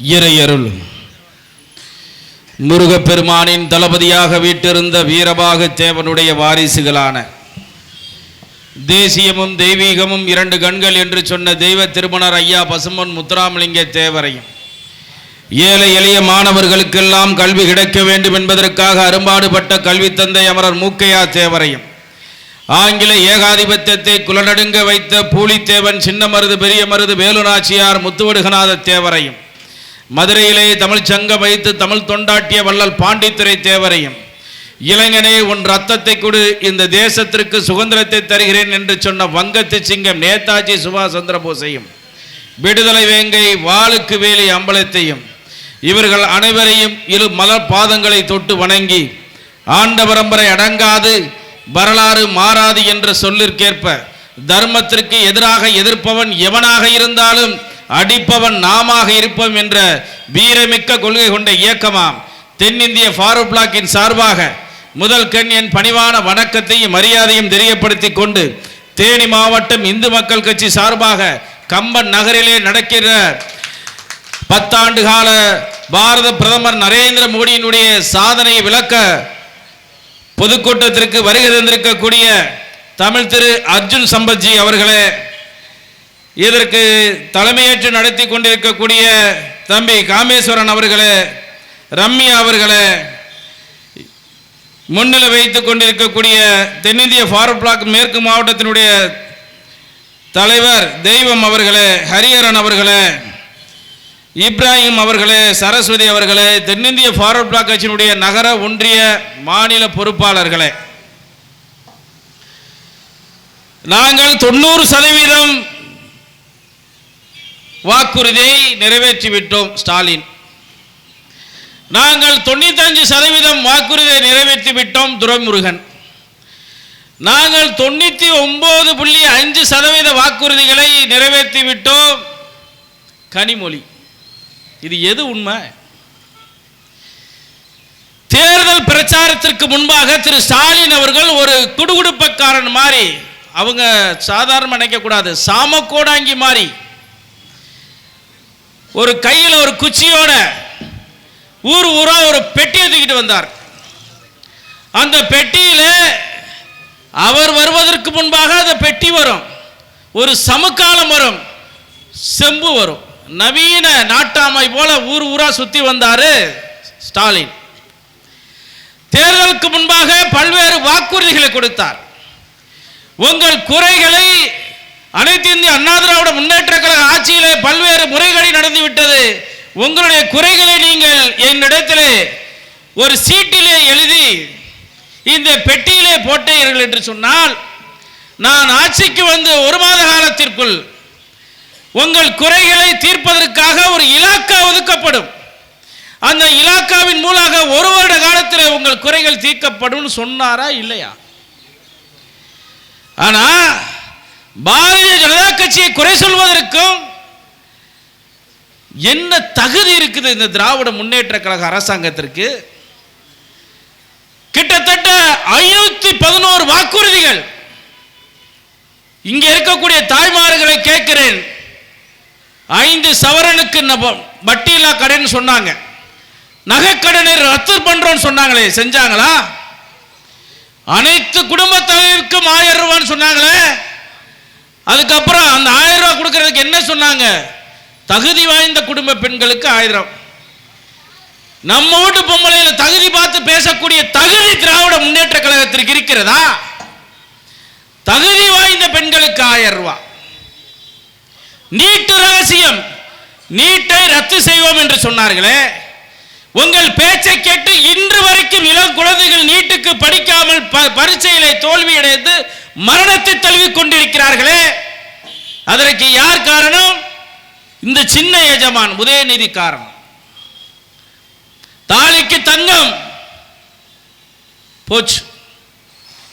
இறையருள். முருகப்பெருமானின் தளபதியாக வீட்டிருந்த வீரபாக தேவனுடைய வாரிசுகளான தேசியமும் தெய்வீகமும் இரண்டு கண்கள் என்று சொன்ன தெய்வ திருமணர் ஐயா பசுமன் முத்துராமலிங்க தேவரையும் ஏழை எளிய மாணவர்களுக்கெல்லாம் கல்வி கிடைக்க வேண்டும் என்பதற்காக அரும்பாடுபட்ட கல்வி தந்தை அமரர் மூக்கையா தேவரையும் ஆங்கில ஏகாதிபத்தியத்தை குலநடுங்க வைத்த பூலித்தேவன் சின்ன மருது பெரிய மருது வேலுநாச்சியார் முத்துவடுகநாத தேவரையும் மதுரையிலே தமிழ் சங்கம் வைத்து தமிழ் தொண்டாட்டிய வள்ளல் பாண்டித்துரை தேவரையும் இளைஞனே உன் ரத்தத்தை கொடு இந்த தேசத்திற்கு சுதந்திரத்தை தருகிறேன் என்று சொன்ன வங்கத்து சிங்கம் நேதாஜி சுபாஷ் சந்திரபோஸையும் விடுதலை வேங்கை வாளுக்கு வேலி அம்பலத்தையும் இவர்கள் அனைவரையும் இரு மலர் பாதங்களை தொட்டு வணங்கி ஆண்ட பரம்பரை அடங்காது வரலாறு மாறாது என்ற சொல்லிற்கேற்ப தர்மத்திற்கு எதிராக எதிர்ப்பவன் எவனாக இருந்தாலும் அடிப்பவன் நாமாக இருப்போம் என்ற வீரமிக்க கொள்கை கொண்ட இயக்கமாம். தென்னிந்திய ஃபாரூக் பிளாக்கின் சார்பாக முதல் கண் என் பணிவான வணக்கத்தையும் மரியாதையும் தெரியப்படுத்தி கொண்டு தேனி மாவட்டம் இந்து மக்கள் கட்சி சார்பாக கம்பன் நகரிலே நடக்கிற பத்தாண்டு கால பாரத பிரதமர் நரேந்திர மோடியினுடைய சாதனையை விளக்க பொதுக்கூட்டத்திற்கு வருகை தந்திருக்கக்கூடிய தமிழ் திரு அர்ஜுன் சம்பத்ஜி அவர்களே இதற்கு தலைமையேற்று நடத்தி கொண்டிருக்கக்கூடிய தம்பி காமேஸ்வரன் அவர்களே ரம்யா அவர்களே முன்னிலை வைத்துக் கொண்டிருக்கக்கூடிய தென்னிந்திய ஃபார்வர்ட் பிளாக் மேற்கு மாவட்டத்தினுடைய தலைவர் தெய்வம் அவர்களே ஹரிஹரன் அவர்களே இப்ராஹிம் அவர்களே சரஸ்வதி அவர்களே தென்னிந்திய ஃபார்வர்ட் பிளாக் கட்சியினுடைய நகர ஒன்றிய மாநில பொறுப்பாளர்களே. நாங்கள் தொண்ணூறு சதவீதம் வாக்குறுதியை நிறைவேற்றிவிட்டோம் ஸ்டாலின். நாங்கள் தொண்ணூத்தஞ்சு சதவீதம் வாக்குறுதியை நிறைவேற்றி விட்டோம் துரைமுருகன். நாங்கள் தொண்ணூற்றி ஒன்பது புள்ளி அஞ்சு சதவீத வாக்குறுதிகளை நிறைவேற்றி விட்டோம் கனிமொழி. இது எது உண்மை? தேர்தல் பிரச்சாரத்திற்கு முன்பாக திரு ஸ்டாலின் அவர்கள் ஒரு குடுகுடுப்பக்காரன் மாதிரி அவங்க சாதாரணமாக நினைக்கக்கூடாது சாமக்கோடாங்கி மாதிரி ஒரு கையில் ஒரு குச்சியோட ஊர் ஊரா ஒரு பெட்டியை தூக்கிட்டு வந்தார். அந்த பெட்டியில் அவர் வருவதற்கு முன்பாக அந்த பெட்டி வரும். ஒரு சமுக்காலம் வரும். செம்பு வரும். நவீன நாட்டாமை போல ஊர் ஊரா சுத்தி வந்தாரு ஸ்டாலின். தேர்தலுக்கு முன்பாக பல்வேறு வாக்குறுதிகளை கொடுத்தார். உங்கள் குறைகளை அனைத்து இந்திய அண்ணா திராவிட முன்னேற்ற கழக ஆட்சியிலே பல்வேறு முறைகளில் நடந்துவிட்டது. உங்களுடைய குறைகளை நீங்கள் என்னிடத்திலே ஒரு சீட்டிலே எழுதி இந்த பெட்டியிலே போட்டீர்கள் என்று சொன்னால் நான் ஆட்சிக்கு வந்து ஒரு மாத காலத்திற்குள் உங்கள் குறைகளை தீர்ப்பதற்காக ஒரு இலாக்கா ஒதுக்கப்படும். அந்த இலாக்காவின் மூலமாக ஒரு வருட காலத்தில் உங்கள் குறைகள் தீர்க்கப்படும் சொன்னாரா இல்லையா? ஆனா பாரதிய ஜனதா கட்சியை குறை சொல்வதற்கும் என்ன தகுதி இருக்குது இந்த திராவிட முன்னேற்ற கழக அரசாங்கத்திற்கு? கிட்டத்தட்ட ஐநூத்தி பதினோரு வாக்குறுதிகள். இங்க இருக்கக்கூடிய தாய்மார்களை கேட்கிறேன். ஐந்து சவரனுக்கு வட்டியில்லா கடன் சொன்னாங்க. நகைக்கடனை ரத்து பண்றோம்னு சொன்னாங்களே செஞ்சாங்களா? அனைத்து குடும்பத்தினருக்கும் ஆயிரம் ரூபான்னு சொன்னாங்களே. அதுக்கப்புறம் அந்த ஆயிரம் ரூபாய் கொடுக்கறதுக்கு என்ன சொன்னாங்க? தகுதி வாய்ந்த குடும்ப பெண்களுக்கு ஆயிரம். நம்ம வீட்டு பொம்பளையில தகுதி பார்த்து பேசக்கூடிய தகுதி திராவிட முன்னேற்ற கழகத்திற்கு இருக்கிறதா? தகுதி வாய்ந்த பெண்களுக்கு ஆயிரம் ரூபாய். நீட்டு ரகசியம் நீட்டை ரத்து செய்வோம் என்று சொன்னார்களே. உங்கள் பேச்சை கேட்டு இன்று வரைக்கும் இளம் குழந்தைகள் நீட்டுக்கு படிக்காமல் ப- பரீட்சையிலே தோல்வியடைந்து மரணத்தை தழுவிக் கொண்டிருக்கிறார்களே. அதற்கு யார் காரணம்? இந்த சின்ன எஜமான் உதயநிதி காரணம். தாலிக்கு போச்சு.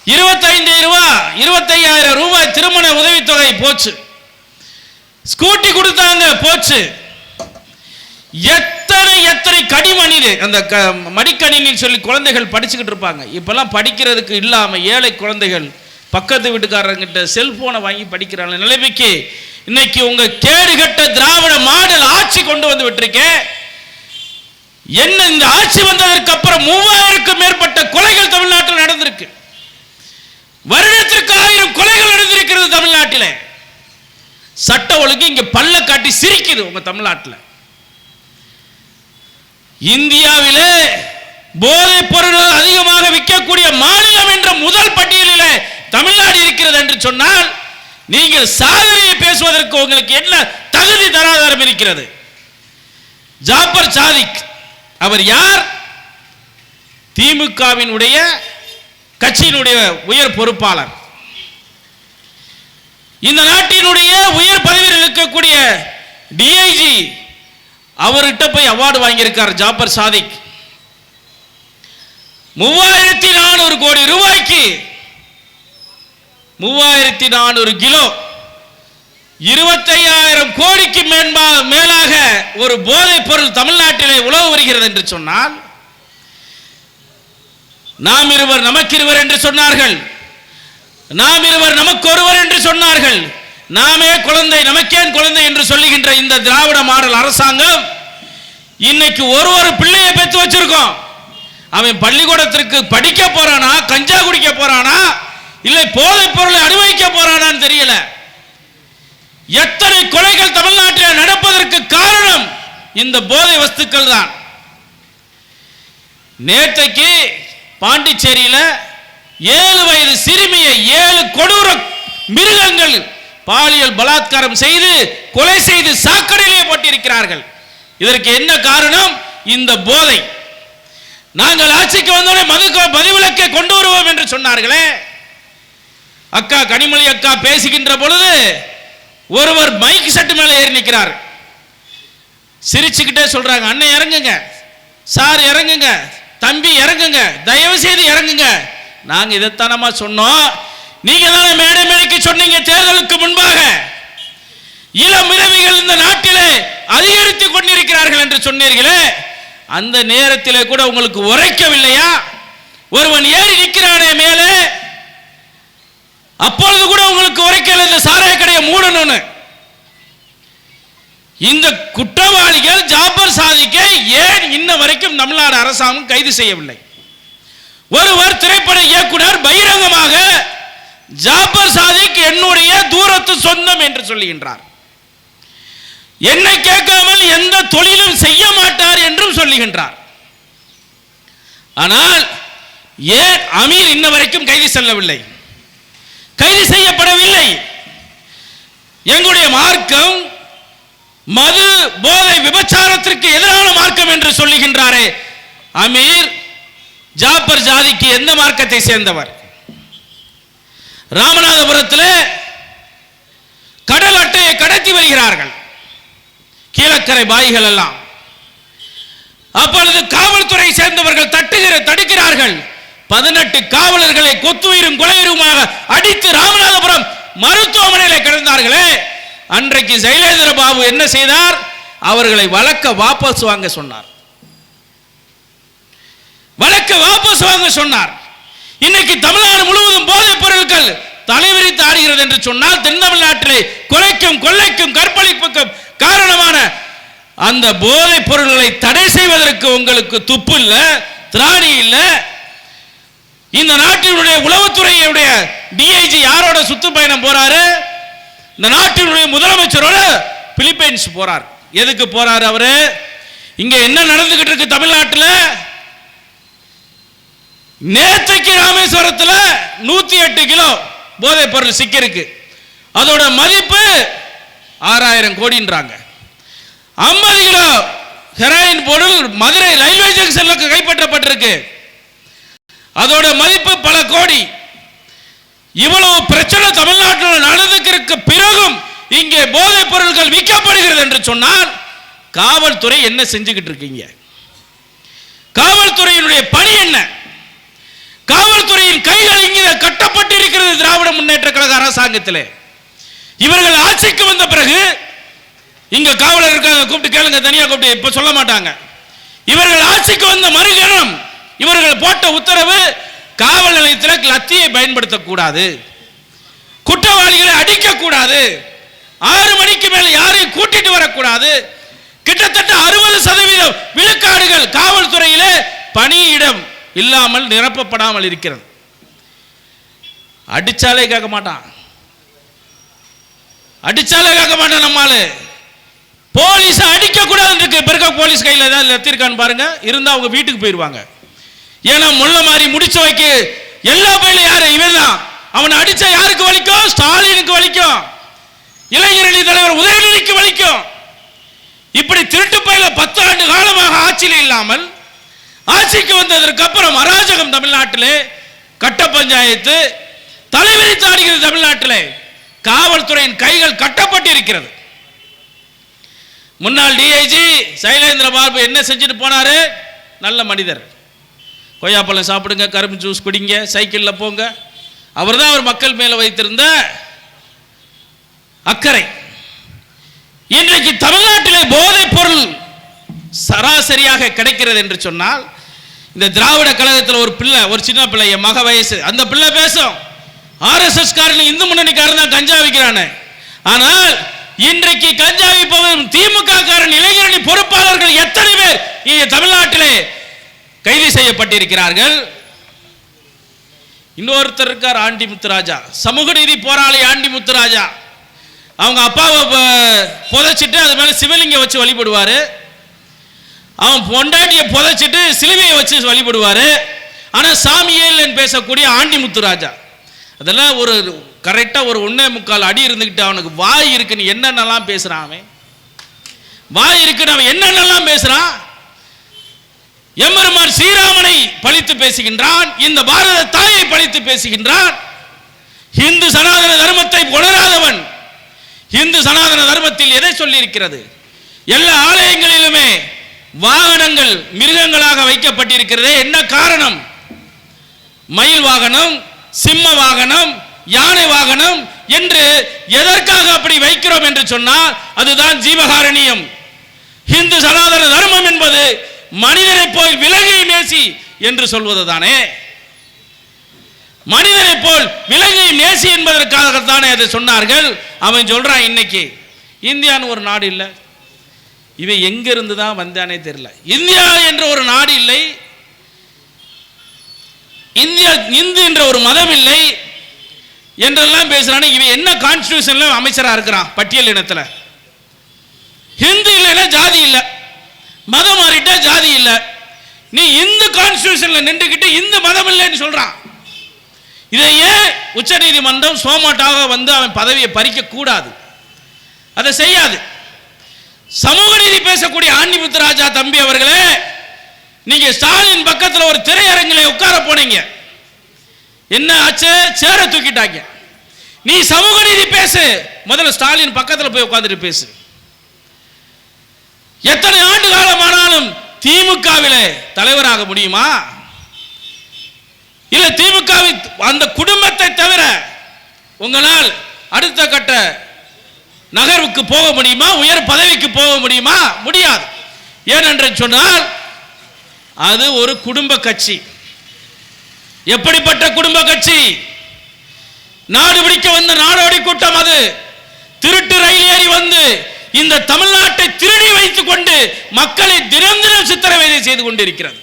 இருபத்தைந்து ரூபா இருபத்தையாயிரம் ரூபாய் திருமண உதவித்தொகை போச்சு. ஸ்கூட்டி கொடுத்தாங்க போச்சு. எத்தனை எத்தனை கடிமணிது அந்த க- சொல்லி குழந்தைகள் படிச்சுக்கிட்டு இருப்பாங்க. இப்பெல்லாம் படிக்கிறதுக்கு இல்லாமல் ஏழை குழந்தைகள் பக்கத்து வீட்டுக்காரங்கிட்ட செல்போனை வாங்கி படிக்கிறாங்க நிலைமைக்கு இன்னைக்கு உங்க கேடுகட்ட திராவிட மாடல் ஆட்சி கொண்டு வந்து விட்டுருக்கேன் என்ன இந்த ஆட்சி வந்ததற்கு அப்புறம் மூவாயிரக்கும் மேற்பட்ட கொலைகள் தமிழ்நாட்டில் நடந்திருக்கு. வருடத்திற்கு ஆயிரம் கொலைகள் நடந்திருக்கிறது தமிழ்நாட்டில். சட்ட ஒழுங்கு இங்க பல்ல காட்டி சிரிக்குது உங்க தமிழ்நாட்டில். இந்தியாவிலே போதைப் பொருள் அதிகமாக விற்கக்கூடிய மாநிலம் என்ற முதல் பட்டியலில் தமிழ்நாடு இருக்கிறது என்று சொன்னால் நீங்கள் சாதனையை பேசுவதற்கு உங்களுக்கு என்ன தகுதி தராதாரம் இருக்கிறது? ஜாபர் சாதிக் அவர் யார்? திமுகவினுடைய கட்சியினுடைய உயர் பொறுப்பாளர். இந்த நாட்டினுடைய உயர் பதவியில் இருக்கக்கூடிய டிஐஜி அவர்கிட்ட போய் அவார்டு வாங்கியிருக்கார் ஜாபர் சாதிக். மூவாயிரத்தி நானூறு கோடி ரூபாய்க்கு மூவாயிரத்தி நானூறு கிலோ. இருபத்தையாயிரம் கோடிக்கு மேன்பா மேலாக ஒரு போதைப் பொருள் தமிழ்நாட்டிலே உழவு வருகிறது என்று சொன்னால் நாம் இருவர் நமக்கிருவர் என்று சொன்னார்கள். நாம் இருவர் நமக்கு ஒருவர் என்று சொன்னார்கள். நாமே குழந்தை நமக்கேன் குழந்தை என்று சொல்லுகின்ற இந்த திராவிட மாடல் அரசாங்கம் இன்னைக்கு ஒரு ஒரு பிள்ளையை பெற்று வச்சிருக்கோம். அவன் பள்ளிக்கூடத்திற்கு படிக்க போறானா கஞ்சா குடிக்க போறானா இல்லை போதைப் பொருளை அனுபவிக்க போறானான்னு தெரியல. எத்தனை கொலைகள் தமிழ்நாட்டில் நடப்பதற்கு காரணம் இந்த போதை வஸ்துக்கள் தான். நேற்றைக்கு பாண்டிச்சேரியில ஏழு வயது சிறுமியை ஏழு கொடூர மிருகங்கள் பாலியல் பலாத்காரம் செய்து கொலை செய்து சாக்கடையிலே போட்டிருக்கிறார்கள். இதற்கு என்ன காரணம்? இந்த போதை. நாங்கள் ஆட்சிக்கு வந்தோடனே மது மதுவிலக்கை கொண்டு வருவோம் என்று சொன்னார்களே. அக்கா கனிமொழி அக்கா பேசுகின்ற பொழுது ஒருவர் மைக் செட்டு மேலே ஏறி நிற்கிறார். சிரிச்சுக்கிட்டே சொல்றாங்க அண்ணன் இறங்குங்க. சார் இறங்குங்க. தம்பி இறங்குங்க. தயவு செய்து இறங்குங்க. நாங்க இதைத்தானமா சொன்னோம். நீங்க தானே மேடை மேடைக்கு சொன்னீங்க தேர்தலுக்கு முன்பாக. இளம் விதவைகள் இந்த நாட்டிலே அதிகரித்துக் கொண்டிருக்கிறார்கள் என்று சொன்னீர்களே. அந்த நேரத்திலே கூட உங்களுக்கு உரைக்கவில்லையா? ஒருவன் ஏறி நிற்கிறானே மேலே அப்பொழுது கூட உங்களுக்கு உரைக்கல இந்த சாராய கடையை மூடணும்னு. இந்த குற்றவாளிகள் ஜாபர் சாதிக்கை ஏன் இன்ன வரைக்கும் தமிழ்நாடு அரசாங்கம் கைது செய்யவில்லை? ஒருவர் திரைப்பட இயக்குனர் பகிரங்கமாக ஜாபர் சாதிக் என்னுடைய தூரத்து சொந்தம் என்று சொல்லுகின்றார். என்னை கேட்காமல் எந்த தொழிலும் செய்ய மாட்டார் என்றும் சொல்லுகின்றார். ஆனால் ஏன் அமீர் இன்ன வரைக்கும் கைது செல்லவில்லை? கைது செய்யப்படவில்லை. எங்களுடைய மார்க்கம் மது போதை விபச்சாரத்திற்கு எதிரான மார்க்கம் என்று சொல்லுகின்றாரே. அமீர் ஜாபர் ஜாதிக்கு எந்த மார்க்கத்தை சேர்ந்தவர்? ராமநாதபுரத்தில் கடல் அட்டையை கடத்தி வருகிறார்கள். கீழக்கரை பாய்கள் எல்லாம் அப்பொழுது காவல்துறை சேர்ந்தவர்கள் தட்டுகிற தடுக்கிறார்கள். பதினெட்டு காவலர்களை கொத்துயிரும் கொலையுருமாக அடித்து ராமநாதபுரம் மருத்துவமனையில கிடந்தார்களே. அன்றைக்கு சைலேந்திர பாபு என்ன செய்தார்? அவர்களை வழக்க வாபஸ் வாங்க சொன்னார். வழக்க வாபஸ் வாங்க சொன்னார். இன்னைக்கு தமிழ்நாடு முழுவதும் போதைப் பொருட்கள் தலைவிரித்து ஆடுகிறது என்று சொன்னால் தென் தமிழ்நாட்டிலே கொலைக்கும் கொள்ளைக்கும் கற்பழிப்புக்கும் காரணமான அந்த போதைப் பொருள்களை தடை செய்வதற்கு உங்களுக்கு துப்பு இல்ல திராணி இல்ல இந்த நாட்டினுடைய உளவுத்துறையுடைய டிஐஜி யாரோட சுற்றுப்பயணம் போறாரு? இந்த நாட்டினுடைய முதலமைச்சரோட பிலிப்பைன்ஸ் போறார். எதுக்கு போறாரு அவரு? இங்க என்ன நடந்துகிட்டு இருக்கு தமிழ்நாட்டில்? நேற்றைக்கு ராமேஸ்வரத்தில் நூத்தி எட்டு கிலோ போதைப் பொருள் சிக்கிருக்கு அதோட மதிப்பு ஆறாயிரம் கோடின்றாங்க. ஐம்பது கிலோ ஹெராயின் பொருள் மதுரை ரயில்வே ஜங்ஷன்ல கைப்பற்றப்பட்டிருக்கு. அதோட மதிப்பு பல கோடி. இவ்வளவு பிரச்சனை தமிழ்நாட்டில் நடந்துக்கிறதுக்கு பிறகும் இங்கே போதைப் பொருட்கள் விற்கப்படுகிறது என்று சொன்னால் காவல்துறை என்ன செஞ்சுக்கிட்டு இருக்கீங்க? காவல்துறையினுடைய பணி என்ன? காவல்துறையின் கைகள் இங்கே கட்டப்பட்டிருக்கிறது திராவிட முன்னேற்ற கழக அரசாங்கத்தில். இவர்கள் ஆட்சிக்கு வந்த பிறகு இங்க காவலர் இருக்காங்க கூப்பிட்டு கேளுங்க தனியா கூப்பிட்டு இப்ப சொல்ல மாட்டாங்க. இவர்கள் ஆட்சிக்கு வந்த மறுகணம் இவர்கள் போட்ட உத்தரவு காவல் நிலையத்தில் லத்தியை பயன்படுத்தக்கூடாது. குற்றவாளிகளை அடிக்கக்கூடாது. ஆறு மணிக்கு மேல யாரையும் கூட்டிட்டு வரக்கூடாது. கிட்டத்தட்ட அறுபது சதவீதம் விழுக்காடுகள் காவல்துறையிலே பணியிடம் இல்லாமல் நிரப்பப்படாமல் இருக்கிறது. அடிச்சாலே கேட்க மாட்டான். அடிச்சாலே கேட்க மாட்டான் நம்மால. போலீஸ் அடிக்க கூடாதுன்னு இருக்கு. இப்ப இருக்க போலீஸ் கையில் ஏதாவது லத்திருக்கான்னு பாருங்க. இருந்தா அவங்க வீட்டுக்கு போயிடுவாங்க ஏன்னா முள்ள மாதிரி முடிச்ச வைக்க எல்லா பயிலும் யாரு? இவன் தான் அவனை அடிச்சா யாருக்கு வலிக்கும்? ஸ்டாலினுக்கு வலிக்கும். இளைஞரணி தலைவர் உதயநிதிக்கு வலிக்கும். இப்படி திருட்டு பயில பத்து ஆண்டு காலமாக ஆட்சியில் இல்லாமல் ஆட்சிக்கு வந்ததற்கு அப்புறம் அராஜகம் தமிழ்நாட்டிலே கட்ட பஞ்சாயத்து தலைவிரித்து ஆடுகிறது தமிழ்நாட்டிலே காவல்துறையின் கைகள் கட்டப்பட்டிருக்கிறது. முன்னாள் டிஐஜி சைலேந்திர பாபு என்ன செஞ்சுட்டு போனாரு? நல்ல மனிதர். கொய்யாப்பழம் சாப்பிடுங்க கரும்பு ஜூஸ் குடிங்க சைக்கிளில் போங்க. அவர் தான் அவர் மக்கள் மேலே வைத்திருந்த அக்கறை. இன்றைக்கு தமிழ்நாட்டிலே போதைப் பொருள் சராசரியாக கிடைக்கிறது என்று சொன்னால் இந்த திராவிட கழகத்தில் ஒரு பிள்ளை ஒரு சின்ன பிள்ளை என் மக வயசு அந்த பிள்ளை பேசும். ஆர்எஸ்எஸ் காரன் இந்து முன்னணிக்காரன் தான் கஞ்சா விற்கிறானே ஆனால் இன்றைக்கு கஞ்சா விற்பவன் திமுக காரன் இளைஞரணி பொறுப்பாளர்கள் எத்தனை பேர் இங்கே தமிழ்நாட்டிலே செய்யப்பட்டிருக்கிறார்கள். இன்னொருத்தர் இருக்கார் ஆண்டி முத்துராஜா. சமூக நீதி போராளி ஆண்டி முத்துராஜா. அவங்க அப்பாவை புதைச்சிட்டு அது மேலே சிவலிங்கம் வச்சு வழிபடுவார். அவன் பொண்டாட்டியை புதைச்சிட்டு சிலுவையை வச்சு வழிபடுவார். ஆனால் சாமியே இல்லைன்னு பேசக்கூடிய ஆண்டி முத்துராஜா. அதெல்லாம் ஒரு கரெக்டாக ஒரு ஒன்றே முக்கால் அடி இருந்துக்கிட்டு அவனுக்கு வாய் இருக்குன்னு என்னென்னலாம் பேசுகிறான் அவன்? வாய் இருக்குன்னு அவன் என்னென்னலாம் பேசுகிறான் எம்பெருமான் ஸ்ரீராமனை பழித்து பேசுகின்றான் இந்த பாரத தாயை பழித்து பேசுகின்றான். இந்து சனாதன தர்மத்தை உணராதவன் இந்து சனாதன தர்மத்தில் எதை சொல்லியிருக்கிறது? எல்லா ஆலயங்களிலுமே வாகனங்கள் மிருகங்களாக வைக்கப்பட்டிருக்கிறதே என்ன காரணம்? மயில் வாகனம் சிம்ம வாகனம் யானை வாகனம் என்று எதற்காக அப்படி வைக்கிறோம் என்று சொன்னால் அதுதான் ஜீவகாரணியம். இந்து சனாதன தர்மம் என்பது மனிதரை போல் விலகை நேசி என்று சொல்வது தானே மனிதரை போல் விலங்கை நேசி என்பதற்காகத்தானே அதை சொன்னார்கள். அவன் சொல்றான் இன்னைக்கு இந்தியான்னு ஒரு நாடு இல்லை. இவன் எங்கிருந்து தான் வந்தானே தெரியல. இந்தியா என்ற ஒரு நாடு இல்லை. இந்தியா இந்து என்ற ஒரு மதம் இல்லை என்றெல்லாம் பேசுறானே. இவன் என்ன கான்ஸ்டியூஷன்ல அமைச்சரா இருக்கிறான்? பட்டியல் இனத்துல. ஹிந்து இல்லைன்னா ஜாதி இல்லை. மதம் மாறிட்டா ஜாதி இல்லை. நீ இந்து கான்ஸ்டியூஷன்ல நின்றுக்கிட்டு இந்து மதம் இல்லைன்னு சொல்றான். இதை ஏன் உச்சநீதிமன்றம் சோமாட்டாக வந்து அவன் பதவியை பறிக்க கூடாது அதை செய்யாது. சமூக நீதி பேசக்கூடிய ஆண்டி முத்துராஜா தம்பி அவர்களே நீங்க ஸ்டாலின் பக்கத்தில் ஒரு திரையரங்கில் உட்கார போனீங்க. என்ன ஆச்சு? சேர தூக்கிட்டாங்க. நீ சமூக நீதி பேசு. முதல்ல ஸ்டாலின் பக்கத்தில் போய் உட்காந்துட்டு பேசு. எத்தனை ஆண்டு காலமானாலும் திமுகவிலே தலைவராக முடியுமா? இல்ல திமுகவின் அந்த குடும்பத்தை தவிர உங்களால் அடுத்த கட்ட நகர்வுக்கு போக முடியுமா? உயர் பதவிக்கு போக முடியுமா? முடியாது. ஏனென்று சொன்னால் அது ஒரு குடும்ப கட்சி. எப்படிப்பட்ட குடும்ப கட்சி? நாடு பிடிக்க வந்த நாடோடி கூட்டம் அது. திருட்டு ரயில் ஏறி வந்து இந்த தமிழ்நாட்டை திருடி வைத்துக் கொண்டு மக்களை தினம் தினம் சித்திரவதை செய்து கொண்டிருக்கிறது.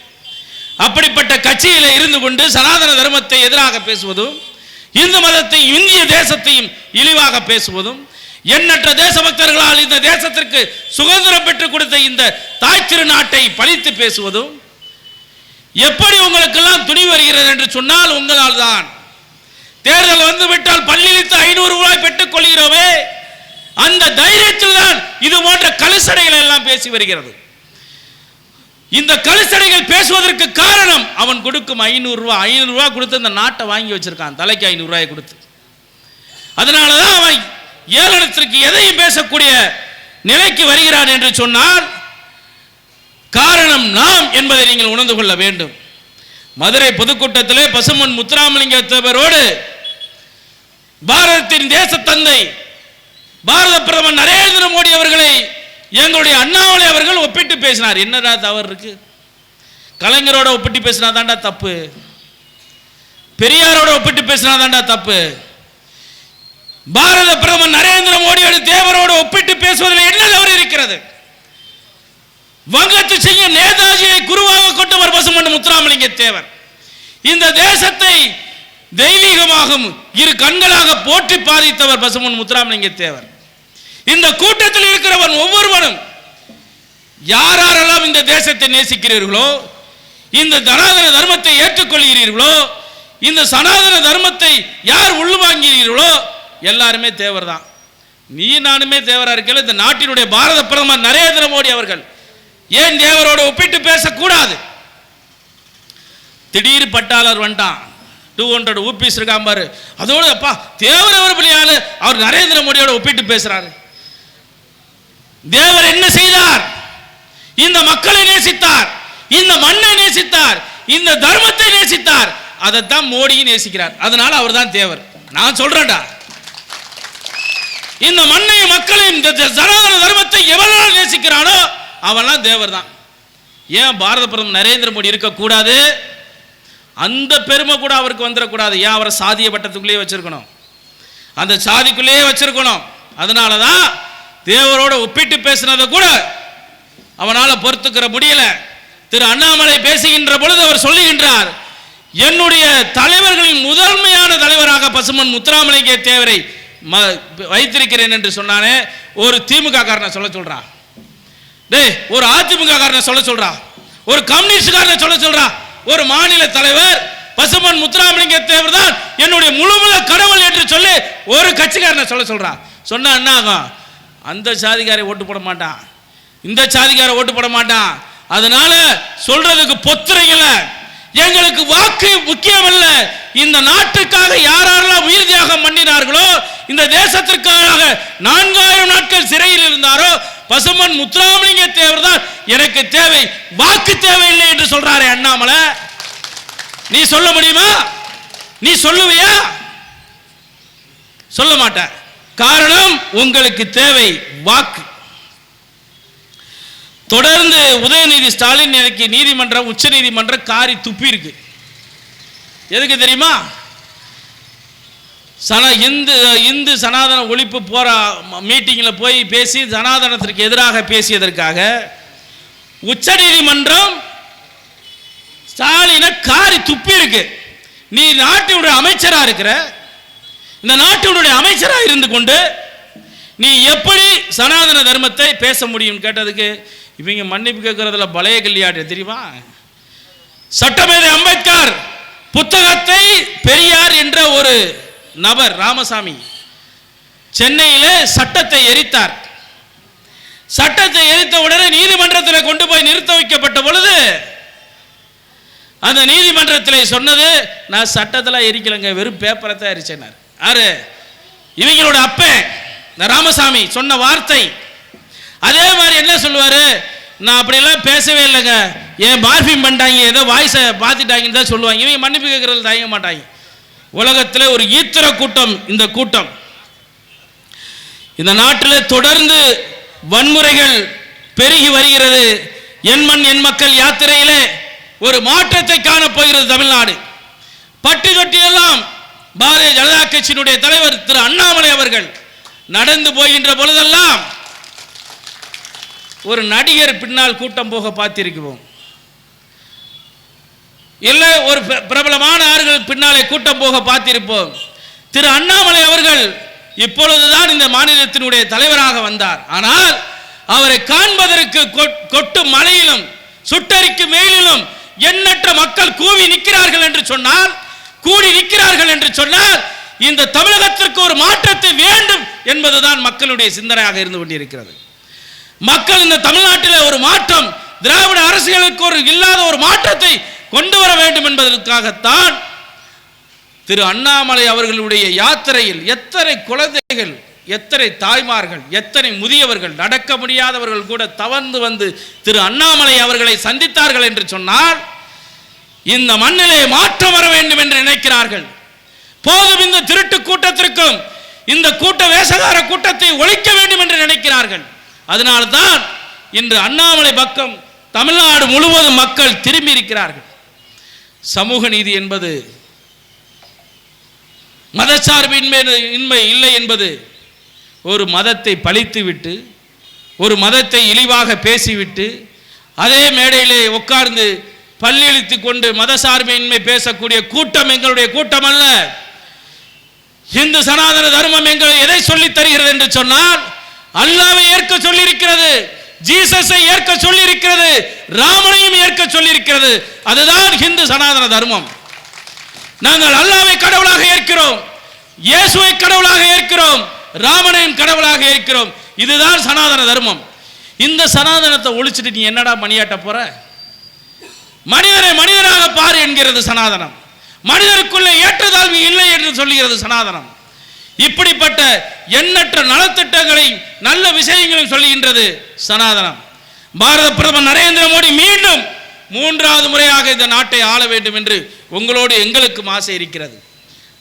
அப்படிப்பட்ட கட்சியில் இருந்து கொண்டு சனாதன தர்மத்தை எதிராக பேசுவதும் இந்து மதத்தையும் இந்திய தேசத்தையும் இழிவாக பேசுவதும் எண்ணற்ற தேசபக்தர்களால் இந்த தேசத்திற்கு சுதந்திரம் பெற்றுக் கொடுத்த இந்த தாய் திருநாட்டை பழித்து பேசுவதும் எப்படி உங்களுக்கெல்லாம் துணி வருகிறது என்று சொன்னால் உங்களால் தான். தேர்தல் வந்து விட்டால் ஐநூறு ரூபாய் பெற்றுக் கொள்கிறோமே அந்த தைரியத்தில் தான் இது போன்ற கலுசடைகள் எல்லாம் பேசி வருகிறது. இந்த கலுசடைகள் பேசுவதற்கு காரணம் அவன் கொடுக்கும் ஐநூறு ரூபாய் ஐநூறு ரூபா கொடுத்து அந்த நாட்டை வாங்கி வச்சிருக்கான். தலைக்கு ஐநூறு ரூபாய் கொடுத்து. அதனாலதான் அவன் ஏளனத்திற்கு எதையும் பேசக்கூடிய நிலைக்கு வருகிறான் என்று சொன்னால் காரணம் நாம் என்பதை நீங்கள் உணர்ந்து கொள்ள வேண்டும். மதுரை பொதுக்கூட்டத்திலே பசுமன் முத்துராமலிங்க தேவரோடு பாரதத்தின் தேச தந்தை பாரத பிரதமர் நரேந்திர மோடி அவர்களை எங்களுடைய அண்ணாமலை அவர்கள் ஒப்பிட்டு பேசினார். என்னடா தவறு இருக்கு? கலைஞரோட ஒப்பிட்டு பேசினா தாண்டா தப்பு. பெரியாரோட ஒப்பிட்டு பேசினா தாண்டா தப்பு. பாரத பிரதமர் நரேந்திர மோடியோட தேவரோடு ஒப்பிட்டு பேசுவதில் என்ன தவறு இருக்கிறது? வங்கத்து செய்யும் நேதாஜியை குருவாக கொண்டவர் பண்ண முத்துராமலிங்க தேவர் இந்த தேசத்தை தெய்வீகமாகவும் இரு கண்களாக போற்றி பாதித்தவர் பசுமன் முத்துராமலிங்க தேவர். இந்த கூட்டத்தில் இருக்கிறவன் ஒவ்வொருவனும் யாரெல்லாம் இந்த தேசத்தை நேசிக்கிறீர்களோ இந்த சனாதன தர்மத்தை ஏற்றுக்கொள்கிறீர்களோ இந்த சனாதன தர்மத்தை யார் உள்வாங்கிறீர்களோ எல்லாருமே தேவர் தான் நீ நானுமே தேவராக இருக்கல இந்த நாட்டினுடைய பாரத பிரதமர் நரேந்திர மோடி அவர்கள் ஏன் தேவரோடு ஒப்பிட்டு பேசக்கூடாது? திடீர் பட்டாளர் வந்துட்டான். டூ ஹண்ட்ரட் ஊபிஸ் இருக்கான் பாரு. அதோட அப்பா தேவர் அவர் பிள்ளையாளு அவர் நரேந்திர மோடியோட ஒப்பிட்டு பேசுறாரு. தேவர் என்ன செய்தார்? இந்த மக்களை நேசித்தார் இந்த மண்ணை நேசித்தார் இந்த தர்மத்தை நேசித்தார். அதைத்தான் மோடியும் நேசிக்கிறார். அதனால அவர் தான் தேவர். நான் சொல்றேன்டா. இந்த மண்ணையும் மக்களையும் இந்த சனாதன தர்மத்தை எவ்வளவு நேசிக்கிறானோ அவெல்லாம் தேவர் தான் ஏன் பாரத பிரதமர் நரேந்திர மோடி இருக்கக்கூடாது? அந்த பெருமை கூட அவருக்கு வந்துடக்கூடாது. ஏன்? அவரை சாதிய பட்டத்துக்குள்ளேயே வச்சிருக்கணும். அந்த சாதிக்குள்ளேயே வச்சிருக்கணும். அதனால தான் தேவரோட ஒப்பிட்டு பேசினதை கூட அவனால் பொறுத்துக்கிற முடியல. திரு அண்ணாமலை பேசுகின்ற பொழுது அவர் சொல்லுகின்றார் என்னுடைய தலைவர்களின் முதன்மையான தலைவராக பசுமன் முத்துராமலிங்க தேவரை ம- வைத்திருக்கிறேன் என்று சொன்னானே ஒரு திமுக காரனை சொல்ல சொல்றான் டேய் ஒரு அதிமுக காரனை சொல்ல சொல்றா. ஒரு கம்யூனிஸ்ட் காரனை சொல்ல சொல்றான் ஒரு மாநில தலைவர் பசுமன் முத்துராமலிங்க தேவர் தான் என்னுடைய முழுமுத கடவுள் என்று சொல்லி ஒரு கட்சிக்காரனை சொல்ல சொல்கிறான் சொன்னா என்ன ஆகும்? அந்த சாதிக்காரை ஓட்டு போட மாட்டான். இந்த சாதிக்காரை ஓட்டு போட மாட்டான். அதனால சொல்றதுக்கு பொத்துறீங்கள எங்களுக்கு வாக்கு முக்கியம் அல்ல இந்த நாட்டுக்காக யாரெல்லாம் உயிர் தியாகம் பண்ணினார்களோ இந்த தேசத்திற்காக நான்காயிரம் நாட்கள் சிறையில் இருந்தாரோ பசுமன் முத்துராமலிங்க தேவர் தான் எனக்கு தேவை வாக்கு தேவையில்லை என்று சொல்றாரு அண்ணாமலை. நீ சொல்ல முடியுமா? நீ சொல்லுவியா? சொல்ல மாட்டார். காரணம் உங்களுக்கு தேவை வாக்கு. தொடர்ந்து உதயநிதி ஸ்டாலின் எனக்கு நீதிமன்றம் உச்ச நீதிமன்றம் காரி துப்பி இருக்கு. எதுக்கு தெரியுமா? சன இந்து இந்து சனாதன ஒழிப்பு போகிற மீட்டிங்கில் போய் பேசி சனாதனத்திற்கு எதிராக பேசியதற்காக உச்ச நீதிமன்றம் ஸ்டாலினை காரி துப்பி இருக்கு. நீ நாட்டினுடைய அமைச்சராக இருக்கிற இந்த நாட்டினுடைய அமைச்சராக இருந்து கொண்டு நீ எப்படி சனாதன தர்மத்தை பேச முடியும் கேட்டதுக்கு இவங்க மன்னிப்பு கேட்கறதுல பழைய கல்யாட்டு தெரியுமா? சட்டமேதை அம்பேத்கர் புத்தகத்தை பெரியார் என்ற ஒரு நபர் ராமசாமி சென்னையில் சட்டத்தை எரித்தார். சட்டத்தை எரித்த உடனே நீதிமன்றத்தில் கொண்டு போய் நிறுத்த வைக்கப்பட்ட பொழுது அந்த நீதிமன்றத்தில் சொன்னது நான் சட்டத்தெல்லாம் எரிக்கலைங்க வெறும் பேப்பரை தான் எரிச்சேனார் யாரு? இவங்களோட அப்பன் இந்த ராமசாமி சொன்ன வார்த்தை. அதே மாதிரி என்ன சொல்லுவாரு? நான் அப்படியெல்லாம் பேசவே இல்லைங்க. ஏன் பார்ஃபிங் பண்ணிட்டாங்க ஏதோ வாய்ஸை பார்த்துட்டாங்கன்னு தான் சொல்லுவாங்க. இவங்க மன்னிப்பு கேட்கறது தயங்க மாட்டாங்க. உலகத்தில் ஒரு ஈத்திர கூட்டம் இந்த கூட்டம். இந்த நாட்டில் தொடர்ந்து வன்முறைகள் பெருகி வருகிறது. என் மண் என் மக்கள் யாத்திரையிலே ஒரு மாற்றத்தை காணப்போகிறது தமிழ்நாடு. பட்டி தொட்டியெல்லாம் பாரதிய ஜனதா கட்சியினுடைய தலைவர் திரு அண்ணாமலை அவர்கள் நடந்து போகின்ற பொழுதெல்லாம் ஒரு நடிகர் பின்னால் கூட்டம் போக பார்த்திருக்கிறோம். இல்லை ஒரு பிர- பிரபலமான ஆறுகள் பின்னாலே கூட்டம் போக பார்த்திருப்போம். திரு அண்ணாமலை அவர்கள் இப்பொழுதுதான் இந்த மாநிலத்தினுடைய தலைவராக வந்தார். ஆனால் அவரை காண்பதற்கு கொட்- கொட்டும் மலையிலும் சுட்டரிக்கும் மேலிலும் எண்ணற்ற மக்கள் கூவி நிற்கிறார்கள் என்று சொன்னால் கூடி நிற்கிறார்கள் என்று சொன்னால் இந்த தமிழகத்திற்கு ஒரு மாற்றத்தை வேண்டும் என்பதுதான் மக்களுடைய சிந்தனையாக இருந்து கொண்டிருக்கிறது. மக்கள் இந்த தமிழ்நாட்டில் ஒரு மாற்றம் திராவிட அரசியலுக்கு ஒரு இல்லாத ஒரு மாற்றத்தை கொண்டு வர வேண்டும் என்பதற்காகத்தான் திரு அண்ணாமலை அவர்களுடைய யாத்திரையில் எத்தனை குழந்தைகள் எத்தனை தாய்மார்கள் எத்தனை முதியவர்கள் நடக்க முடியாதவர்கள் கூட தவழ்ந்து வந்து திரு அண்ணாமலை அவர்களை சந்தித்தார்கள் என்று சொன்னால் இந்த மண்ணிலே மாற்றம் வர வேண்டும் என்று நினைக்கிறார்கள். போதும் இந்த திருட்டு கூட்டத்திற்கும் இந்த கூட்ட வேஷகார கூட்டத்தை ஒழிக்க வேண்டும் என்று நினைக்கிறார்கள். அதனால்தான் இன்று அண்ணாமலை பக்கம் தமிழ்நாடு முழுவதும் மக்கள் திரும்பி இருக்கிறார்கள். சமூக நீதி என்பது மதச்சார்பின்மை இன்மை இல்லை என்பது ஒரு மதத்தை பழித்துவிட்டு ஒரு மதத்தை இழிவாக பேசிவிட்டு அதே மேடையிலே உட்கார்ந்து பல்லிழித்து கொண்டு மதசார்பின்மை பேசக்கூடிய கூட்டம் எங்களுடைய கூட்டம் அல்ல இந்து சனாதன தர்மம் எங்களை எதை சொல்லித் தருகிறது என்று சொன்னால் அல்லாவை ஏற்க சொல்லியிருக்கிறது. ஜீசஸை ஏற்க சொல்லியிருக்கிறது ராமனையும் ஏற்க சொல்லியிருக்கிறது. அதுதான் ஹிந்து சனாதன தர்மம். நாங்கள் அல்லாவை கடவுளாக ஏற்கிறோம் இயேசுவை கடவுளாக ஏற்கிறோம் ராமனையும் கடவுளாக ஏற்கிறோம். இதுதான் சனாதன தர்மம். இந்த சனாதனத்தை ஒழிச்சிட்டு நீ என்னடா மணியாட்ட போற? மனிதனை மனிதனாக பாரு என்கிறது சனாதனம். மனிதருக்குள்ளே ஏற்றத்தாழ்வு இல்லை என்று சொல்லுகிறது சனாதனம். இப்படிப்பட்ட எண்ணற்ற நலத்திட்டங்களை நல்ல விஷயங்களையும் சொல்லுகின்றது சனாதனம். பாரத பிரதமர் நரேந்திர மோடி மீண்டும் மூன்றாவது முறையாக இந்த நாட்டை ஆள வேண்டும் என்று உங்களோடு எங்களுக்கும் ஆசை இருக்கிறது.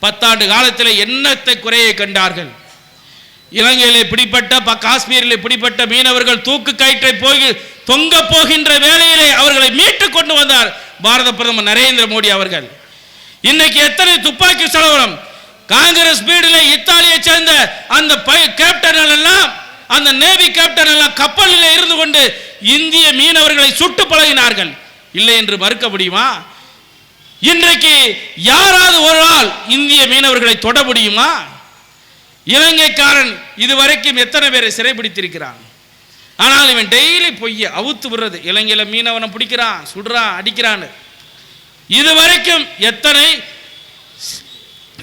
பத்தாண்டு காலத்தில் எண்ணத்தை குறையை கண்டார்கள். இலங்கையிலே பிடிப்பட்ட ப- காஷ்மீரில் பிடிப்பட்ட மீனவர்கள் தூக்கு கயிற்றை போய் தொங்க போகின்ற வேலையிலே அவர்களை மீட்டு கொண்டு வந்தார் பாரத பிரதமர் நரேந்திர மோடி அவர்கள். இன்னைக்கு எத்தனை துப்பாக்கி சலவரம் காங்கிரஸ் பீடில் இத்தாலியை சேர்ந்த அந்த பை- கேப்டன்கள் எல்லாம் அந்த நேவி கேப்டன் எல்லாம் கப்பலில் இருந்து கொண்டு இந்திய மீனவர்களை சுட்டு பழகினார்கள். இல்லை என்று மறுக்க முடியுமா? இன்றைக்கு யாராவது ஒரு நாள் இந்திய மீனவர்களை தொட முடியுமா? இலங்கைக்காரன் இதுவரைக்கும் எத்தனை பேரை சிறைபிடித்திருக்கிறான்? ஆனால் இவன் டெய்லி பொய்ய அவுத்து விடுறது. இலங்கையில் மீனவனை பிடிக்கிறான் சுடுறான் அடிக்கிறான்னு. இதுவரைக்கும் எத்தனை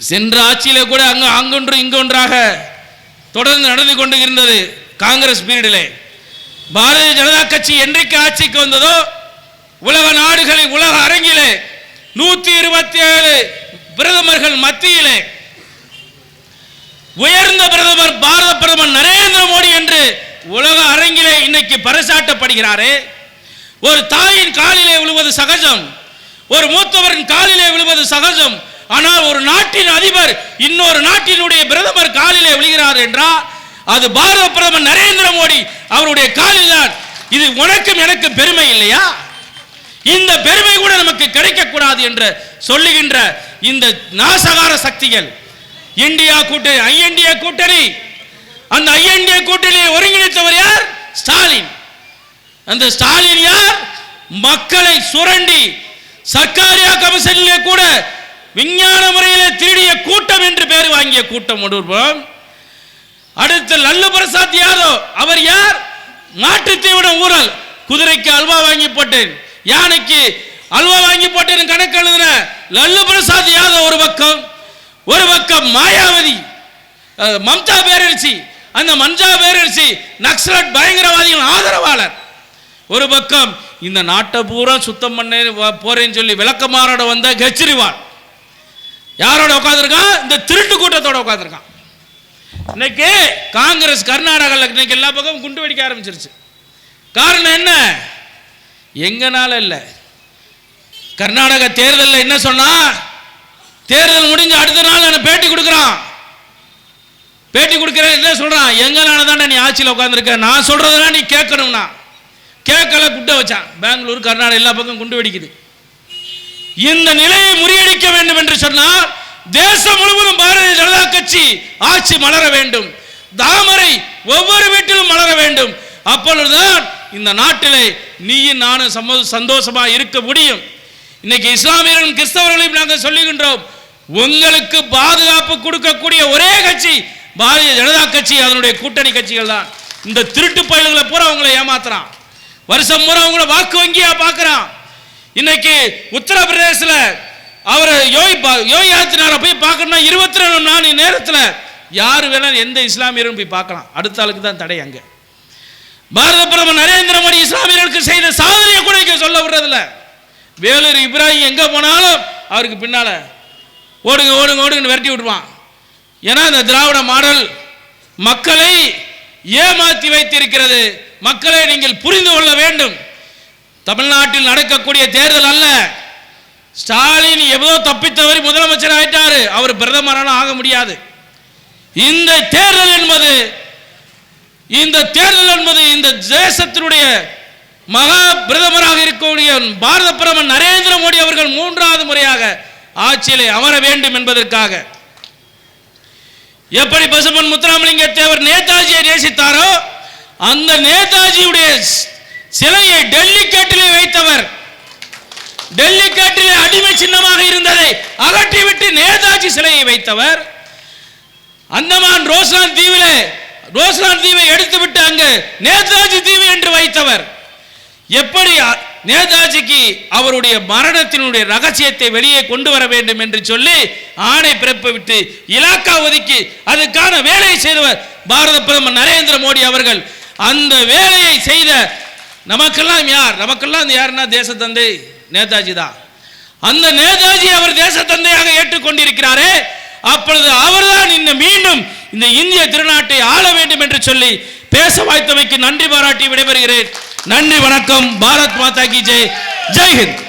சென்ற ஆட்சியில கூட அங்கு அங்கொன்று இங்கொன்றாக தொடர்ந்து நடந்து கொண்டு இருந்தது காங்கிரஸ் பீரியடிலே. பாரதிய ஜனதா கட்சி என்றைக்கு ஆட்சிக்கு வந்ததோ உலக நாடுகளில் உலக அரங்கிலே நூத்தி இருபத்தி ஏழு பிரதமர்கள் மத்தியிலே உயர்ந்த பிரதமர் பாரத பிரதமர் நரேந்திர மோடி என்று உலக அரங்கிலே இன்னைக்கு பறைசாட்டப்படுகிறாரே. ஒரு தாயின் காலிலே விழுவது சகஜம் ஒரு மூத்தவரின் காலிலே விழுவது சகஜம் ஆனால் ஒரு நாட்டின் அதிபர் இன்னொரு நாட்டினுடைய பிரதமர் காலிலே விழுகிறார் என்றால் அது பாரத பிரதமர் நரேந்திர மோடி அவருடைய காலில் தான் இது உனக்கும் எனக்கும் பெருமை இல்லையா? இந்த பெருமை கூட நமக்கு கிடைக்கக்கூடாது என்று சொல்லுகின்ற இந்த நாசகார சக்திகள். இந்தியா கூட்டணி ஐஎன்டிஏ கூட்டணி. அந்த ஐஎன்டிஏ கூட்டணியை ஒருங்கிணைத்தவர் யார்? ஸ்டாலின். அந்த ஸ்டாலின் யார்? மக்களை சுரண்டி சர்க்காரியா கமிஷனிலே கூட விஞ்ஞான முறையில் திருடிய கூட்டம் என்று பேர் வாங்கிய கூட்டம் ஒன்றுபோம் அடுத்து லல்லு பிரசாத் யாதவ். அவர் யார்? மாட்டுத் தீவனம் ஊழல். குதிரைக்கு அல்வா வாங்கி போட்டேன். யானைக்கு அல்வா வாங்கி போட்டேன் கணக்கு எழுதுன லல்லு பிரசாத் யாதவ் ஒரு பக்கம் ஒரு பக்கம் மாயாவதி மம்தா பேரரசி அந்த மஞ்சா பேரரசி நக்சலட் பயங்கரவாதிகள் ஆதரவாளர். ஒரு பக்கம் இந்த நாட்டை பூரா சுத்தம் பண்ண வ- போறேன்னு சொல்லி விளக்கமாறோட வந்த கெஜ்ரிவால். யாரோட உட்காந்துருக்கான் இந்த திருட்டு கூட்டத்தோட உட்காந்துருக்கான் இன்னைக்கு காங்கிரஸ் கர்நாடகாவில் இன்னைக்கு எல்லா பக்கமும் குண்டு வெடிக்க ஆரம்பிச்சிருச்சு. காரணம் என்ன? எங்கனால இல்லை. கர்நாடக தேர்தலில் என்ன சொன்னா? தேர்தல் முடிஞ்ச அடுத்த நாள் நான் பேட்டி கொடுக்குறான். பேட்டி கொடுக்குற என்ன சொல்கிறான் எங்கனால தான் நீ ஆட்சியில் உட்காந்துருக்க நான் சொல்கிறதுனா நீ கேட்கணும்னா. கேட்கல குட்டை வச்சான். பெங்களூர் கர்நாடகா எல்லா பக்கம் குண்டு வெடிக்குது. இந்த நிலையை முறியடிக்க வேண்டும் என்று சொன்னால் தேசம் முழுவதும் பாரதிய ஜனதா கட்சி ஆட்சி மலர வேண்டும். தாமரை ஒவ்வொரு வீட்டிலும் மலர வேண்டும். அப்பொழுதுதான் இந்த நாட்டிலே நீயும் நானும் சம சந்தோஷமா இருக்க முடியும். இன்னைக்கு இஸ்லாமியர்களும் கிறிஸ்தவர்களையும் நாங்கள் சொல்லுகின்றோம். உங்களுக்கு பாதுகாப்பு கொடுக்கக்கூடிய ஒரே கட்சி பாரதிய ஜனதா கட்சி அதனுடைய கூட்டணி கட்சிகள் தான். இந்த திருட்டு பயல்களை பூரா அவங்களை ஏமாத்துறான். வருஷம் பூரா அவங்கள வாக்கு வங்கியா பார்க்குறான். இன்னைக்கு உத்தரப்பிரதேசத்தில் அவர் யோகி பா- யோகி ஆதித்யநாத்தை போய் பார்க்கணும்னா இருபத்தி ரெண்டு நாலு நேரத்தில் யார் வேணாலும் எந்த இஸ்லாமியரும் போய் பார்க்கலாம். அடுத்த ஆளுக்கு தான் தடை அங்கே. பாரத பிரதமர் நரேந்திர மோடி இஸ்லாமியர்களுக்கு செய்த சாதனையை கூட இங்கே சொல்ல விடுறதில்ல. வேலூர் இப்ராஹிம் எங்கே போனாலும் அவருக்கு பின்னால் ஓடுங்க ஓடுங்க ஓடுங்கன்னு விரட்டி விட்டுருவான். ஏன்னா இந்த திராவிட மாடல் மக்களை ஏமாற்றி வைத்திருக்கிறது. மக்களை நீங்கள் புரிந்து கொள்ள வேண்டும். தமிழ்நாட்டில் நடக்கக்கூடிய தேர்தல் அல்ல. ஸ்டாலின் எவ்வளோ தப்பித்தவரை முதலமைச்சர் ஆயிட்டாரு. அவர் பிரதமரான ஆக முடியாது. இந்த தேர்தல் என்பது இந்த தேர்தல் என்பது இந்த தேசத்தினுடைய மகா பிரதமராக இருக்கக்கூடிய பாரத பிரதமர் நரேந்திர மோடி அவர்கள் மூன்றாவது முறையாக ஆட்சியிலே அமர வேண்டும் என்பதற்காக. எப்படி பசுமன் முத்துராமலிங்க தேவர் நேதாஜியை நேசித்தாரோ அந்த நேதாஜியுடைய சிலையை டெல்லி கேட்டிலே வைத்தவர். டெல்லி கேட்டிலே அடிமை சின்னமாக இருந்ததை அகற்றிவிட்டு நேதாஜி சிலையை வைத்தவர். அந்தமான் ரோஸ்லான் தீவிலே ரோஸ்லான் தீவை எடுத்துவிட்டு அங்கு நேதாஜி தீவு என்று வைத்தவர். எப்படி நேதாஜிக்கு அவருடைய மரணத்தினுடைய ரகசியத்தை வெளியே கொண்டு வர வேண்டும் என்று சொல்லி ஆணை பிறப்பிவிட்டு இலாக்கா ஒதுக்கி அதுக்கான வேலையை செய்தவர் பாரத பிரதமர் நரேந்திர மோடி அவர்கள். அந்த வேலையை செய்த நமக்கெல்லாம் யார்? நமக்கெல்லாம் இந்த யாருன்னா தேசத்தந்தை நேதாஜி தான். அந்த நேதாஜி அவர் தேசத்தந்தையாக ஏற்றுக்கொண்டிருக்கிறாரே அப்பொழுது அவர்தான் இந்த மீண்டும் இந்த இந்திய திருநாட்டை ஆள வேண்டும் என்று சொல்லி பேச வாய்த்தமைக்கு நன்றி பாராட்டி விடைபெறுகிறேன். நன்றி வணக்கம். பாரத் மாதா கி ஜெய். ஜெய்ஹிந்த்